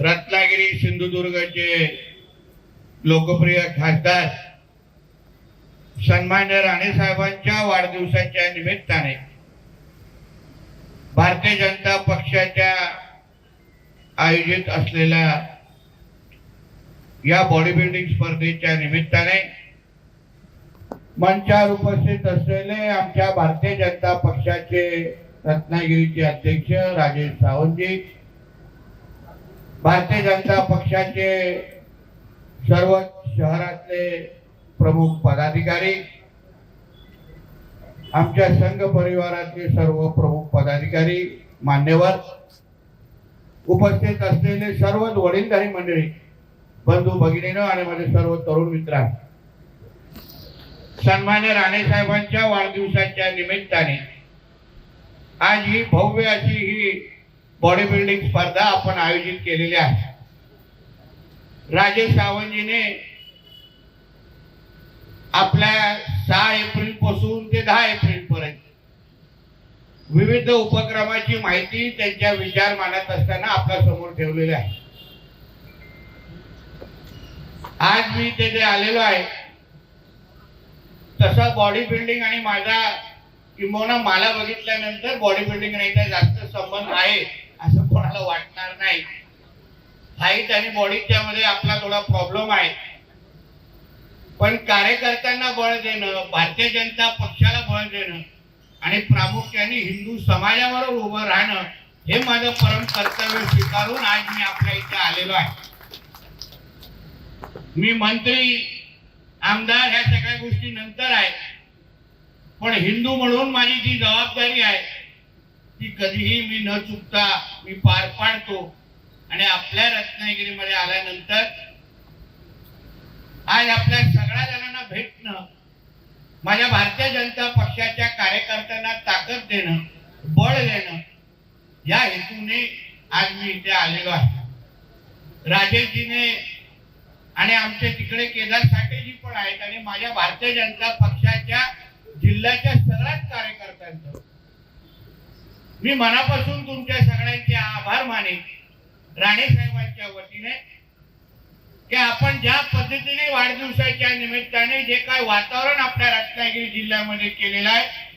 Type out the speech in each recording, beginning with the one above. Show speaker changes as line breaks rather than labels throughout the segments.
रत्नागिरी सिंधुदुर्गचे लोकप्रिय खासदार सन्मान्य राणे साहेबांच्या वाढदिवसाच्या निमित्ताने भारतीय जनता पक्षाच्या आयोजित असलेल्या या बॉडी बिल्डिंग स्पर्धेच्या निमित्ताने मंचावर उपस्थित असलेले आमच्या भारतीय जनता पक्षाचे रत्नागिरीचे अध्यक्ष राजेश सावंतजी भारतीय जनता पक्षाचे सर्व शहरातले प्रमुख पदाधिकारी आमच्या संघ परिवारातले सर्व प्रमुख पदाधिकारी मान्यवर उपस्थित असलेले सर्व वडीलधारी मंडळी बंधू भगिनीनं आणि माझे सर्व तरुण मित्र. सन्मान्य राणे साहेबांच्या वाढदिवसाच्या निमित्ताने आज ही भव्य अशी ही बॉडी बिल्डिंग स्पर्धा आपण आयोजित केलेली आहे. राजेश सावंतजीने आपल्या सहा एप्रिलपासून ते दहा एप्रिल पर्यंत विविध उपक्रमाची माहिती त्यांच्या विचार मानत असताना आपल्यासमोर ठेवलेली आहे. आज मी तेथे आलेलो आहे. तसा बॉडी बिल्डिंग आणि माझा किंबहुना मला बघितल्यानंतर बॉडी बिल्डिंग नाही जास्त संबंध आहे असं कोणाला वाटणार नाही. हाईट आणि बॉडीच्या मध्ये आपला थोडा प्रॉब्लेम आहे. पण कार्यकर्त्यांना बळ देणं भारतीय जनता पक्षाला बळ देणं आणि प्रामुख्याने हिंदू समाजाबरोबर उभं राहणं हे माझं परम कर्तव्य स्वीकारून आज मी आपल्या इथे आलेलो आहे. मी मंत्री आमदार ह्या सगळ्या गोष्टी नंतर आहे पण हिंदू म्हणून माझी जी जबाबदारी आहे ती कधीही मी न चुकता मी पार पाडतो. आणि आपल्या रत्नागिरीमध्ये आल्यानंतर आज आपल्या सगळ्या जणांना भेटणं माझ्या भारतीय जनता पक्षाच्या कार्यकर्त्यांना ताकद देणं बळ देणं या हेतूने आज मी इथे आलेलो आहे. राजेशजीने आणि आमचे तिकडे केदार साठेजी पण आहेत आणि माझ्या भारतीय जनता पक्षाच्या जिल्ह्याच्या सगळ्याच कार्यकर्त्यांचं. मी मनापासून तुमच्या सगळ्यांचे आभार मानेन राणे साहेबांच्या वतीने की आपण ज्या पद्धतीने वाढदिवसाच्या निमित्ताने जे काय वातावरण आपल्या रत्नागिरी जिल्ह्यामध्ये केलेलं आहे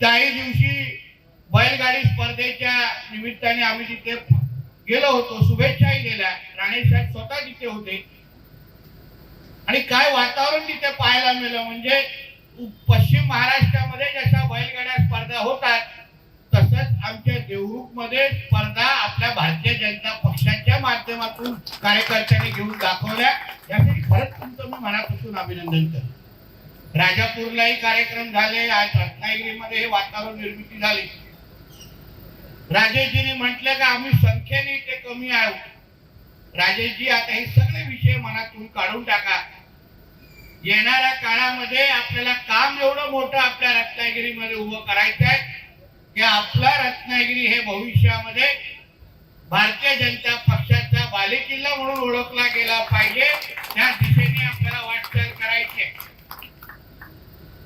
त्याही दिवशी बैलगाडी स्पर्धेच्या निमित्ताने आम्ही तिथे गेलो होतो शुभेच्छाही दिल्या. राणे साहेब स्वतः तिथे होते. आणि काय वातावरण तिथे पाहायला मिळलं म्हणजे पश्चिम महाराष्ट्रामध्ये जशा बैलगाड्या स्पर्धा होतात तसंच आमच्या देवरूखमध्ये स्पर्धा आपल्या भारतीय जनता पक्षाच्या माध्यमातून कार्यकर्त्यांनी घेऊन दाखवल्या. यासाठी खरंच तुमचं मी मनापासून अभिनंदन करतो. राजापूरलाही कार्यक्रम झाले आज रत्नागिरीमध्ये हे वातावरण निर्मिती झाली. राजेशजीने म्हटलं का आम्ही संख्येने इथे कमी आहोत. राजेशजी आता हे सगळे विषय मनातून काढून टाका. येणाऱ्या काळामध्ये आपल्याला काम एवढं मोठं आपल्या रत्नागिरीमध्ये उभं करायचं आहे की आपला रत्नागिरी हे भविष्यामध्ये भारतीय जनता पक्षाचा बालेकिल्ला म्हणून ओळखला गेला पाहिजे. त्या दिशेने आपल्याला वाटचाल करायची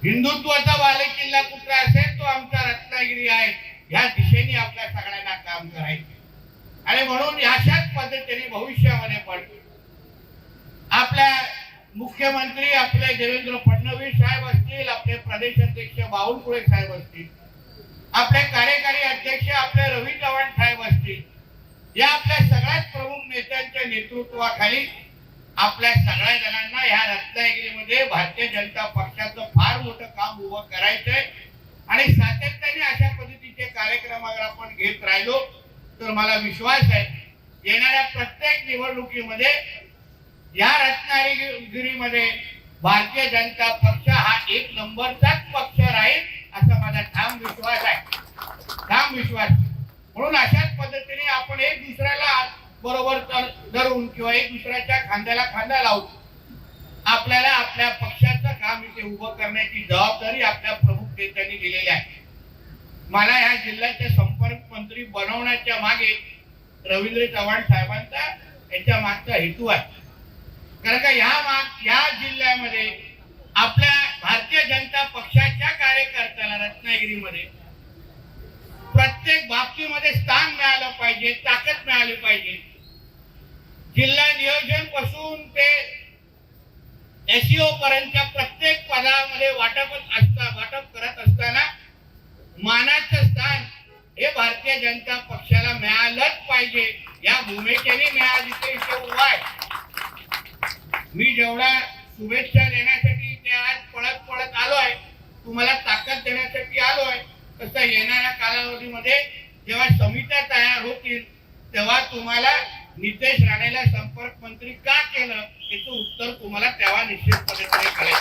हिंदुत्वाचा बालेकिल्ला कुठला असेल तो आमचा रत्नागिरी आहे. या दिशेने आपल्या सगळ्यांना काम करायचे आणि म्हणून अशाच पद्धतीने भविष्य पण आपल्या मुख्यमंत्री आपले देवेंद्र फडणवीस साहेब असतील आपले प्रदेश अध्यक्ष बावनकुळे साहेब असतील आपले कार्यकारी अध्यक्ष आपले रवी चव्हाण साहेब असतील या आपल्या सगळ्यात प्रमुख नेत्यांच्या नेतृत्वाखाली आपल्या सगळ्या जणांना ह्या रत्नागिरीमध्ये भारतीय जनता पक्षाचं फार मोठं काम उभं करायचंय. आणि सातत्याने अशा पद्धतीचे कार्यक्रम अगर आपण घेत राहिलो तर मला विश्वास आहे येणाऱ्या प्रत्येक निवडणुकीमध्ये या रत्नागिरीमध्ये भारतीय जनता पक्ष हा एक नंबरचाच पक्ष राहील असा माझा ठाम विश्वास आहे. ठाम विश्वास. म्हणून अशाच पद्धतीने आपण एक दुसऱ्याला बरोबर धरून किंवा एक दुसऱ्याच्या खांद्याला खांदा लावून आपल्याला आपल्या पक्षाचं काम इथे उभं करण्याची जबाबदारी आपल्या प्रमुख नेत्यांनी दिलेली आहे. मला या जिल्ह्याचे संपर्क मंत्री बनवण्याच्या मागे रवींद्र चव्हाण साहेबांचा याच्या मागचा हेतू आहे. कारण का या माग या जिल्ह्यामध्ये आपल्या भारतीय जनता पक्षाच्या कार्यकर्त्याला रत्नागिरीमध्ये प्रत्येक बाबतीमध्ये स्थान मिळालं पाहिजे ताकद मिळाली पाहिजे. जिल्हा नियोजनपासून ते एसईओ पर्यंतच्या प्रत्येक पदामध्ये वाटप असता वाटप करत असताना मानाचं स्थान हे भारतीय जनता पक्षाला मिळालंच पाहिजे. या भूमिकेने मिळाली ते उभा आहे मी जेवढा शुभेच्छा देण्यासाठी ते आज पळत पळत आलोय तुम्हाला ताकद देण्यासाठी आलोय तसं येणाऱ्या कालावधीमध्ये जेव्हा समित्या तयार होतील तेव्हा तुम्हाला नितेश राणेला संपर्क मंत्री का केलं याचं उत्तर तुम्हाला तेव्हा निश्चितपणे कळेल.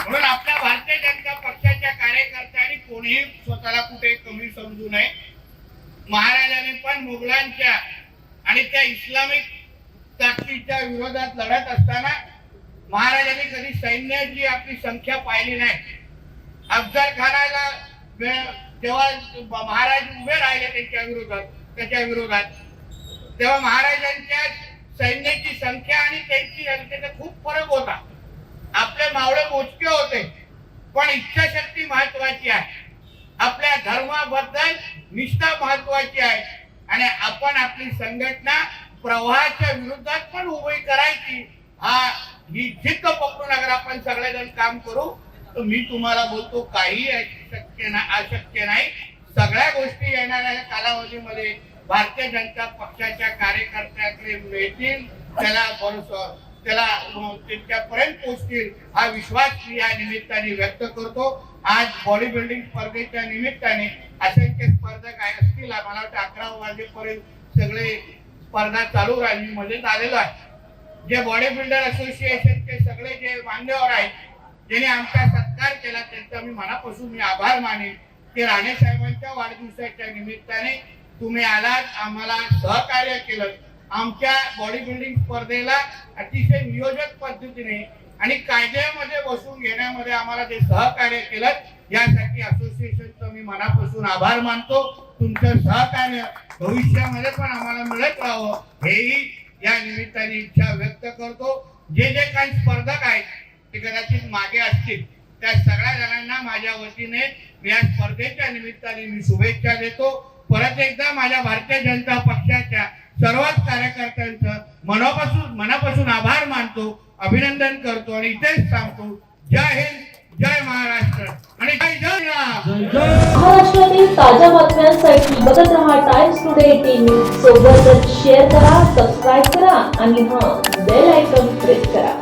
म्हणून आपल्या भारतीय जनता पक्षाच्या कार्यकर्त्यांनी कोणीही स्वतःला कुठे कमी समजू नये. महाराजांनी पण मुघलांच्या आणि त्या इस्लामिक ताकदीच्या विरोधात लढत असताना महाराजांनी कधी सैन्याची आपली संख्या पाहिली नाही. अफजल खानाला जेव्हा महाराज उभे राहिले त्यांच्या विरोधात त्याच्या विरोधात तेव्हा महाराजांच्या सैन्याची संख्या आणि त्यांची संख्येचा खूप फरक होता. आपले मावळे मोजके होते पण इच्छाशक्ती महत्वाची आहे. आपल्या धर्माबद्दल निष्ठा महत्वाची आहे. आणि आपण आपली संघटना प्रवाहाच्या विरोधात पण उभी करायची. हा ही जिद्द पकडून अगर आपण सगळेजण काम करू तर मी तुम्हाला बोलतो काही शक्य नाही अशक्य नाही. सगळ्या गोष्टी येणाऱ्या कालावधीमध्ये भारतीय जनता पक्षाच्या कार्यकर्त्याकडे मिळतील त्याला भरोसा त्याला त्यांच्यापर्यंत पोहोचतील हा विश्वास मी या निमित्ताने व्यक्त करतो. आज बॉडी बिल्डिंग स्पर्धेच्या निमित्ताने असंख्य स्पर्धक असतील मला वाटतं अकरा वाजेपर्यंत सगळे स्पर्धा चालू राहील मी मध्येच आलेलो आहे. जे बॉडी बिल्डर असोसिएशनचे सगळे जे मान्यवर आहेत ज्यांनी आमचा सत्कार केला त्यांचा मी मनापासून मी आभार मानेन की राणे साहेबांच्या वाढदिवसाच्या निमित्ताने तुम्ही आलात आम्हाला सहकार्य केलं. आमच्या बॉडी बिल्डिंग स्पर्धेला अतिशय नियोजक पद्धतीने आणि कायद्यामध्ये बसून घेण्यामध्ये आम्हाला ते सहकार्य केलं यासाठी असोसिएशनचं मी मनापासून आभार मानतो. तुमचं सहकार्य भविष्यामध्ये पण आम्हाला मिळत राहावं हेही या निमित्ताने इच्छा व्यक्त करतो. जे जे काही स्पर्धक आहेत ते कदाचित मागे असतील त्या सगळ्या जणांना माझ्या वतीने या स्पर्धेच्या निमित्ताने मी शुभेच्छा देतो. परत एकदा माझ्या भारतीय जनता पक्षाच्या सर्वच कार्यकर्त्यांचं मनापासून मनापासून आभार मानतो. अभिनंदन करतो आणि इथेच सांगतो जय हिंद जय महाराष्ट्र. आणि जय जय
महाराष्ट्रातील ताज्या बातम्यांसाठी बघत रहा टाइम्स टुडे न्यूज सोबतच शेअर करा सबस्क्राईब करा आणि हां बेल आयकॉन प्रेस करा.